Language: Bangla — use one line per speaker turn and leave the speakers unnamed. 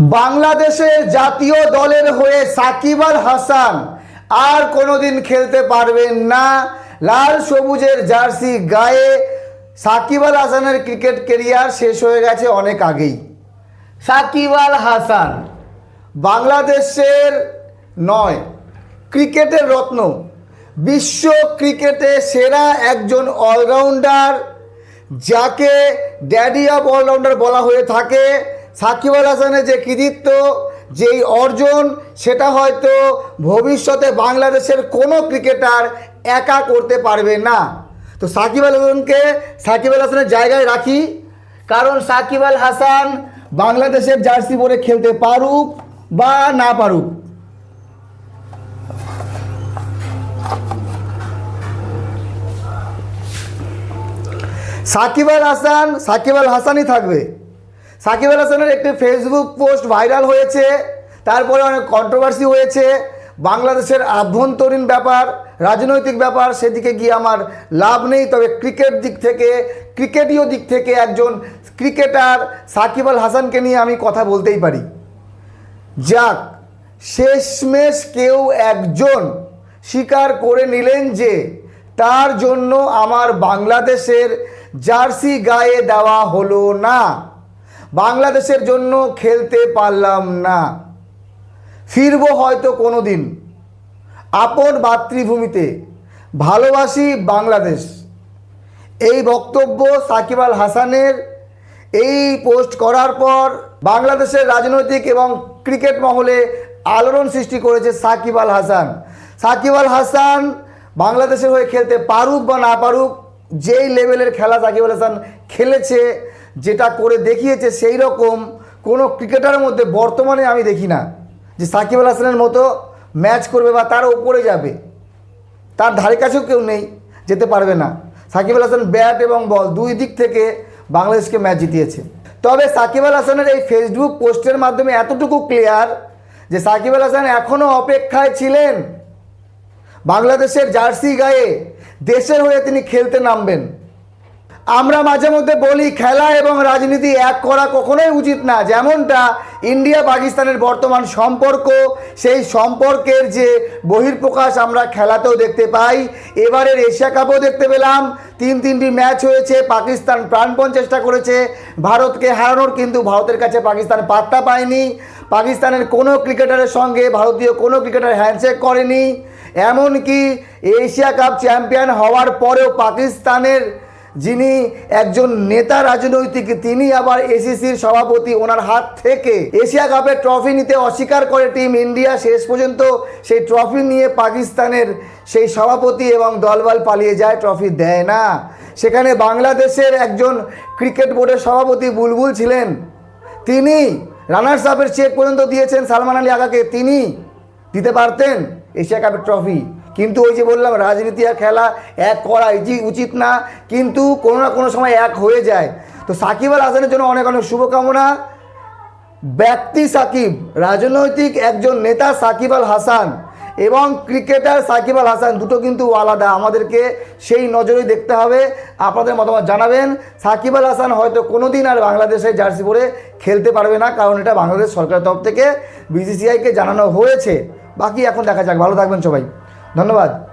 বাংলাদেশের জাতীয় দলের হয়ে সাকিব আল হাসান আর কোনোদিন খেলতে পারবেন না। লাল সবুজের জার্সি গায়ে সাকিব আল হাসানের ক্রিকেট কেরিয়ার শেষ হয়ে গেছে অনেক আগেই। সাকিব আল হাসান বাংলাদেশের নয়, ক্রিকেটের রত্ন। বিশ্ব ক্রিকেটে সেরা একজন অলরাউন্ডার, যাকে ড্যাডি অফ অলরাউন্ডার বলা হয়ে থাকে। সাকিব আল হাসানের যে কৃতিত্ব, যেই অর্জন, সেটা হয়তো ভবিষ্যতে বাংলাদেশের কোনো ক্রিকেটার একা করতে পারবে না। তো সাকিব আল হাসানকে, সাকিব আল হাসানের জায়গায় রাখি, কারণ সাকিব আল হাসান বাংলাদেশের জার্সি পরে খেলতে পারুক বা না পারুক। সাকিব আল হাসান, সাকিব আল হাসানই থাকবে। সাকিব আল হাসানের একটি ফেসবুক পোস্ট ভাইরাল হয়েছে, তারপরে অনেক কন্ট্রোভার্সি হয়েছে। বাংলাদেশের আভ্যন্তরীণ ব্যাপার, রাজনৈতিক ব্যাপার, সেদিকে গিয়ে আমার লাভ নেই। তবে ক্রিকেট দিক থেকে ক্রিকেটীয় দিক থেকে একজন ক্রিকেটার সাকিব আল হাসানকে নিয়ে আমি কথা বলতেই পারি। যাক, শেষমেশ কেউ একজন স্বীকার করে নিলেন যে, তার জন্য আমার বাংলাদেশের জার্সি গায়ে দেওয়া হলো না। বাংলাদেশের জন্য খেলতে পারলাম না। ফিরবো হয়তো কোনো দিন আপন মাতৃভূমিতে ভালোবাসি বাংলাদেশ। এই বক্তব্য সাকিব আল হাসানের এই পোস্ট করার পর বাংলাদেশের রাজনৈতিক এবং ক্রিকেট মহলে আলোড়ন সৃষ্টি করেছে সাকিব আল হাসান। সাকিব আল হাসান বাংলাদেশের হয়ে খেলতে পারুক বা না পারুক, যেই লেভেলের খেলা সাকিব আল হাসান খেলেছে যেটা করে দেখিয়েছে সেই রকম কোনো ক্রিকেটারের মধ্যে বর্তমানে আমি দেখি না যে সাকিব আল হাসানের মতো ম্যাচ করবে বা তার ওপরে যাবে। তার ধারে কাছেও কেউ নেই, যেতে পারবে না। সাকিব আল হাসান ব্যাট এবং বল দুই দিক থেকে বাংলাদেশকে ম্যাচ জিতিয়েছে। তবে সাকিব আল হাসানের এই ফেসবুক পোস্টের মাধ্যমে এতটুকু ক্লিয়ার যে সাকিব আল হাসান এখনও অপেক্ষায় ছিলেন। বাংলাদেশের জার্সি গায়ে দেশের হয়ে তিনি খেলতে নামবেন। আমরা মাঝে মধ্যে বলি খেলা এবং রাজনীতি এক করা কখনোই উচিত না। যেমনটা ইন্ডিয়া পাকিস্তানের বর্তমান সম্পর্ক, সেই সম্পর্কের যে বহির্প্রকাশ আমরা খেলাতেও দেখতে পাই। এবারের এশিয়া কাপও দেখতে পেলাম। তিন তিনটি ম্যাচ হয়েছে, পাকিস্তান প্রাণপণ চেষ্টা করেছে। ভারতকে হারানোর কিন্তু ভারতের কাছে পাকিস্তান পাত্তা পায়নি। পাকিস্তানের কোনো ক্রিকেটারের সঙ্গে ভারতীয় কোনো ক্রিকেটার হ্যান্ডশেক করেনি। এমনকি এশিয়া কাপ চ্যাম্পিয়ন হওয়ার পরেও পাকিস্তানের যিনি একজন নেতা রাজনৈতিক, তিনি আবার এসিসির সভাপতি। ওনার হাত থেকে এশিয়া কাপের ট্রফি নিতে অস্বীকার করে টিম ইন্ডিয়া শেষ পর্যন্ত সেই ট্রফি নিয়ে পাকিস্তানের সেই সভাপতি এবং দলবল পালিয়ে যায়, ট্রফি দেয় না। সেখানে বাংলাদেশের একজন ক্রিকেট বোর্ডের সভাপতি বুলবুল ছিলেন। তিনি রানার্স আপের চেক পর্যন্ত দিয়েছেন সালমান আলী আগাকে। তিনি দিতে পারতেন এশিয়া কাপের ট্রফি। কিন্তু ওই যে বললাম, রাজনীতি আর খেলা এক করা উচিত না, কিন্তু কোনো না কোনো সময় এক হয়ে যায়। তো সাকিব আল হাসানের জন্য অনেক অনেক শুভকামনা। ব্যক্তি সাকিব, রাজনৈতিক একজন নেতা সাকিব আল হাসান এবং ক্রিকেটার সাকিব আল হাসান, দুটো কিন্তু আলাদা। আমাদেরকে সেই নজরেই দেখতে হবে। আপনাদের মতামত জানাবেন। সাকিব আল হাসান হয়তো কোনো দিন আর বাংলাদেশের জার্সি পরে খেলতে পারবে না, কারণ এটা বাংলাদেশ সরকারের তরফ থেকে বিসিসিআইকে জানানো হয়েছে। বাকি এখন দেখা যাক। ভালো থাকবেন সবাই। ধন্যবাদ।